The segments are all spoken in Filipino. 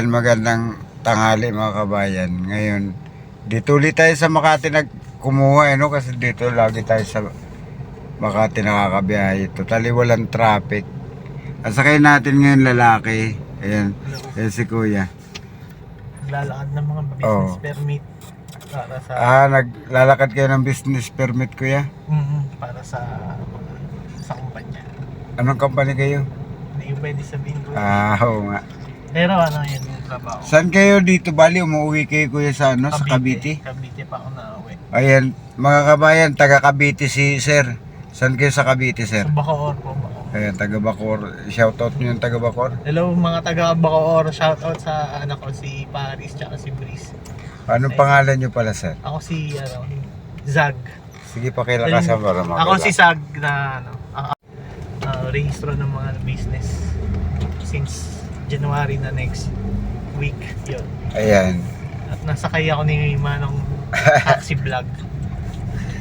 Ayan, magandang tanghali mga kabayan. Ngayon, dito ulit tayo sa Makati nagkumuha, eh, no? Kasi dito lagi tayo sa Makati nakakabiyahe. Totally walang traffic. Ang sakay natin ngayon lalaki. Ayan, ayan si kuya. Naglalakad ng mga business Oo. permit para sa Ah, naglalakad kayo ng business permit kuya? Mhm, para sa sa kumpanya. Anong company kayo? Hindi yung pwede sabihin ko. Ah, oo nga. Pero ano yan yung trabaho. Saan kayo dito? Bali, umuwi kayo kuya sa ano? Sa Cavite? Cavite pa ako na uwi. Ayan, mga kabayan, taga Cavite si Sir. Saan kayo sa Cavite, Sir? Sa Bacoor po Bacoor. Ayan, taga Bacor. Shoutout nyo yung taga Bacor. Hello mga taga Bacoor. Shoutout sa anak ko si Paris tsaka si Breeze. Anong pangalan nyo pala, Sir? Ako si ano, Zag. Sige, pakilakasan para makilala. Ako si Zag na ano, ah, ah, rehistro ng mga business since January na next week. Yun. Ayan. At nasakay ako ni Manong taxi vlog.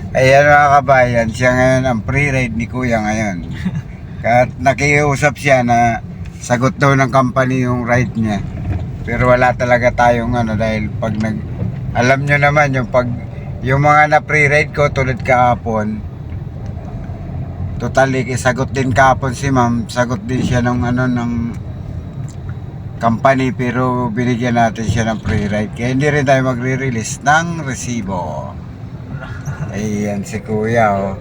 Ayan mga kabayan, siya ngayon ang pre-ride ni Kuya ngayon. At nakiusap siya na sagot daw ng company yung ride niya. Pero wala talaga tayong ano dahil pag nag alam nyo naman yung pag yung mga na pre-ride ko tulad kahapon totally sagot din kahapon si ma'am sagot din siya ng ano ng company pero binigyan natin siya ng pre-ride kaya hindi rin tayo magre-release ng resibo ayan si kuya oh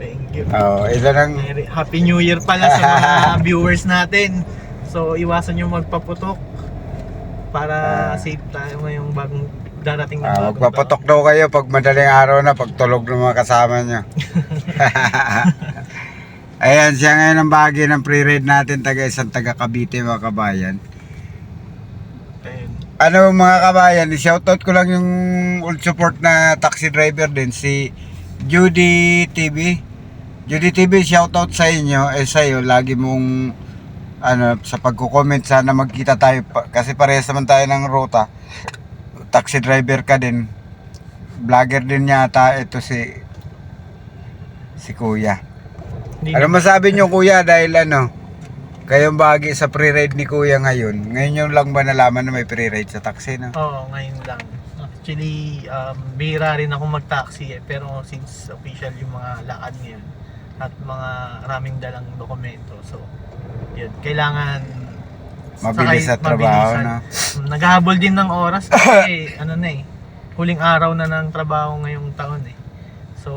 Thank you. oh ang Merry- Happy New Year pala sa mga viewers natin. So iwasan nyo magpaputok para Ah. safe tayo ngayong bagong darating na bagong magpapatok daw kayo pag madaling araw na, pag tulog ng mga kasama nyo. Ayan, siya ngayon ang bahagi ng pre-ride natin, taga isang taga Cavite mga kabayan. Ano mga kabayan, shoutout ko lang yung old support na taxi driver din, si Judy TV. Judy TV, shoutout sa inyo, eh sa'yo, lagi mong ano, sa pagko-comment sana magkita tayo pa- kasi parehas naman tayo ng ruta. Taxi driver ka din. Vlogger din yata ito si si Kuya. Hindi Ano masabi niyo Kuya dahil ano kayong bahagi sa pre-ride ni Kuya ngayon. Ngayon yung lang ba nalaman na may pre-ride sa taxi no? Oo, ngayon lang. Actually, um, bihira rin ako mag-taxi eh. Pero since official yung mga lakad ngayon at mga raming dalang dokumento. So, yun. Kailangan Mabilis sa trabaho mabilisan. no. Naghahabol din ng oras kasi ano na eh, huling araw na ng trabaho ngayong taon eh. So,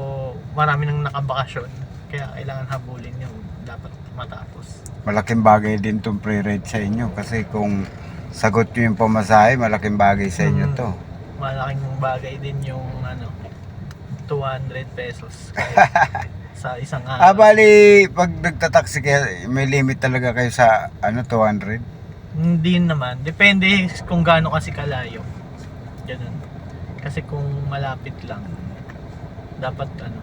marami nang nakabakasyon. Kaya kailangan habulin yung dapat matapos. Malaking bagay din tong pre-ride sa inyo kasi kung sagot nyo yung pamasahe, malaking bagay sa inyo Mm. to. Malaking bagay din yung ano 200 pesos sa isang Ah, araw. bali, pag nagtataksi kayo, may limit talaga kayo sa ano 200? Hindi naman. Depende kung gaano kasi kalayo. Ganun. Kasi kung malapit lang, dapat ano,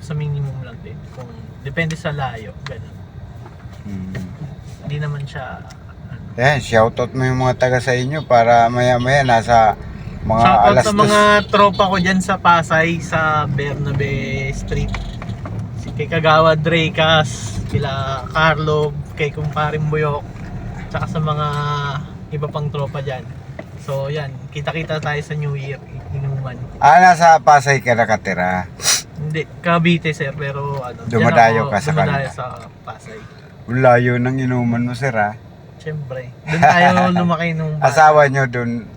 sa minimum lang din. Kung depende sa layo, ganun. Hmm. Hindi naman siya ano. Yan, shoutout mo yung mga taga sa inyo para maya-maya nasa mga Shoutout alas sa dos. mga tropa ko dyan sa Pasay, sa Bernabe Street. Si kay Kagawa Drecas, kila Carlo, kay Kumparing Buyok, tsaka sa mga iba pang tropa dyan. So yan, kita-kita tayo sa New Year, inuman. Ah, nasa Pasay ka nakatira. Hindi, Cavite sir, pero ano, Dumadayo ka sa dumadayo kanila. sa Pasay. Ang Layo ng inuman mo, sir, ha? Siyempre, doon tayo lumaki nung bata. Asawa nyo dun,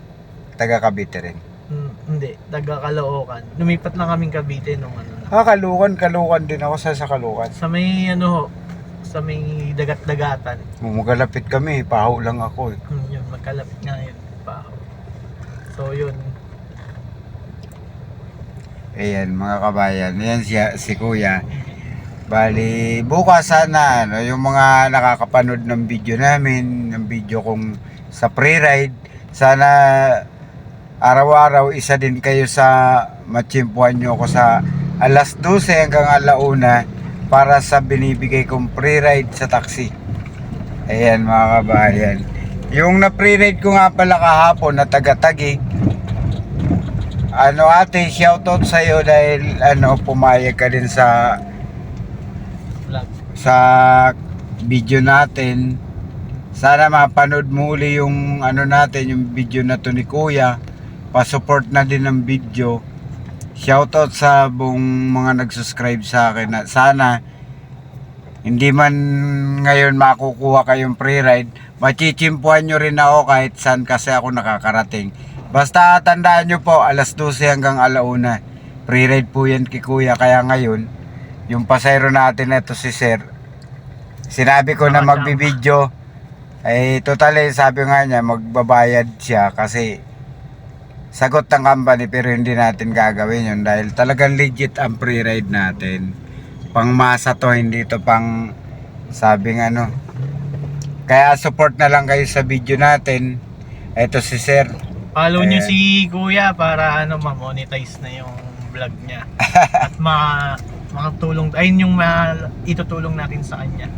taga Cavite rin. Hmm, hindi, taga Caloocan. Lumipat lang kaming Cavite nung ano na. Ah, Kalukan, Kalukan din ako sa sa Kalukan. Sa may ano ho, sa may dagat-dagatan. Mumagalapit kami, paho lang ako eh. Hmm, yun, magkalapit nga yun. Pa. So yun, Ayan, mga kabayan. Ayan siya, si Kuya. Bali, bukas sana, ano, yung mga nakakapanood ng video namin, ng video kong sa pre-ride, sana araw-araw isa din kayo sa matsimpuan nyo ko sa alas 12 hanggang alauna para sa binibigay kong pre-ride sa taxi. Ayan mga kabayan. Yung na pre-ride ko nga pala kahapon na taga-tagig, ano ate, shoutout sa'yo dahil ano, pumayag ka din sa sa video natin Sana mapanood mo uli yung ano natin, yung video na to ni Kuya. Pa-support na din ng video. Shoutout sa buong mga nag-subscribe sa akin na sana hindi man ngayon makukuha kayong free ride, machichimpuan nyo rin ako kahit saan kasi ako nakakarating. Basta tandaan nyo po, alas 12 hanggang alauna. Free ride po yan kay Kuya. Kaya ngayon, yung pasayro natin na ito si Sir, sinabi ko na magbibideo, ay totally sabi nga niya, magbabayad siya kasi sagot ng company pero hindi natin gagawin yun dahil talagang legit ang free ride natin. Pang masa to, hindi to pang sabing ano. Kaya support na lang kayo sa video natin. Ito si Sir. Follow nyo si Kuya para ano ma-monetize na yung vlog niya. At ma makatulong ayun yung ma, itutulong natin sa kanya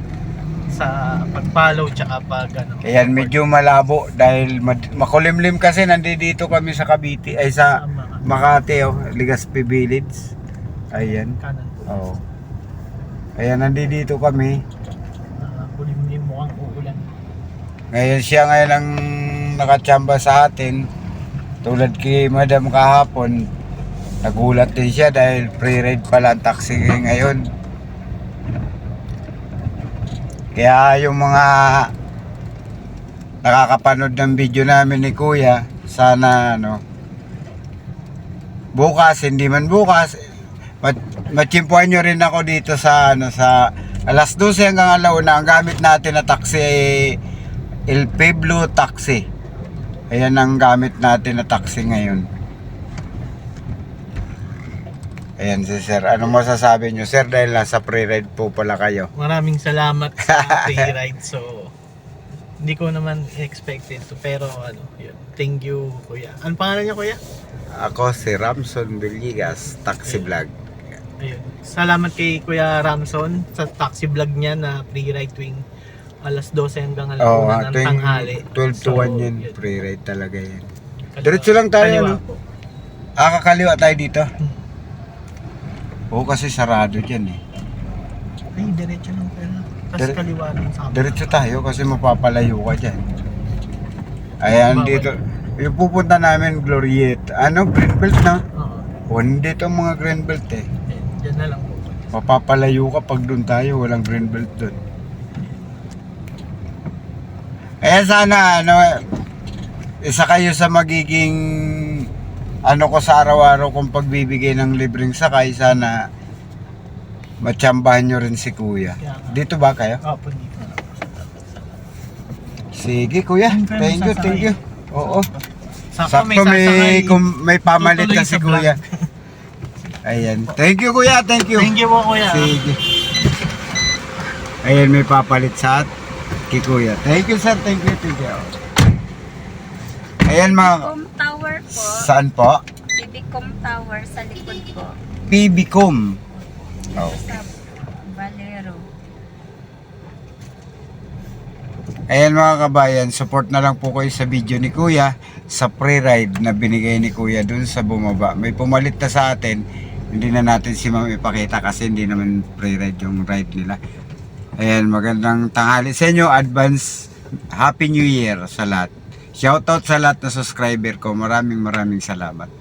sa pag-follow tsaka pag ano. Ayan, medyo malabo dahil mad- makulimlim kasi nandito kami sa Cavite, ay sa Tama. Makati, oh, Legazpi Village. Ayan. Kanan po. Oh. Ayan, nandito kami. Uh, kulimlim mukhang uulan. Ngayon siya ngayon ang nakachamba sa atin. Tulad kay Madam kahapon, nagulat din siya dahil free ride pala ang taxi ngayon. Kaya yung mga nakakapanood ng video namin ni Kuya, sana ano, bukas, hindi man bukas, mat matsimpuan nyo rin ako dito sa ano sa alas 12 hanggang alauna ang gamit natin na taxi El Pueblo Taxi ayan ang gamit natin na taxi ngayon ayan si sir ano masasabi nyo sir dahil nasa pre-ride po pala kayo Maraming salamat sa free ride. So, hindi ko naman expected to. Pero, ano, yun. Thank you, Kuya. Ano pangalan niya, Kuya? ako si Ramson Villegas Taxi Vlog Ayun. Salamat kay Kuya Ramson sa taxi vlog niya na free ride tuwing alas 12 hanggang alas oh, 1 ng tanghali. 12 to So, 1 yun yun. pre-ride talaga yan Kaliwa- Diretso lang tayo, kaliwa no? po. ah kakaliwa tayo dito Hmm. oo kasi sarado dyan eh Ay, diretso lang pala. Tapos Dire- kaliwa rin sa. Diretso tayo kasi mapapalayo ka dyan. Ayan Bawal. dito. Yung pupunta namin Glorieta. Ano? Greenbelt na? Oo. O hindi to mga Greenbelt eh. Ayun, Diyan na lang po. Mapapalayo ka pag doon tayo. Walang Greenbelt doon. Kaya sana ano isa kayo sa magiging ano ko sa araw-araw kung pagbibigay ng libreng sakay sana matsambahan nyo rin si kuya. Dito ba kayo? Opo, dito. Sige kuya, thank you, thank you. Oo. Sakto, may, sasakay. kung may pamalit na si kuya. Ayan. Thank you kuya, thank you. Thank you po, Kuya. Sige. Ayan, may papalit sa at kay kuya. Thank you sir, thank you, thank you. Ayan mga, Bibicom Tower po. saan po? Bibicom Tower sa likod po. PBCom. Oh. Sa Valero. Ayan mga kabayan, support na lang po kayo sa video ni Kuya sa pre-ride na binigay ni Kuya dun sa bumaba. May pumalit na sa atin, hindi na natin si Ma'am ipakita kasi hindi naman pre-ride yung ride nila. Ayan, magandang tanghali sa inyo. Advance Happy New Year sa lahat. Shoutout sa lahat na subscriber ko. Maraming maraming salamat.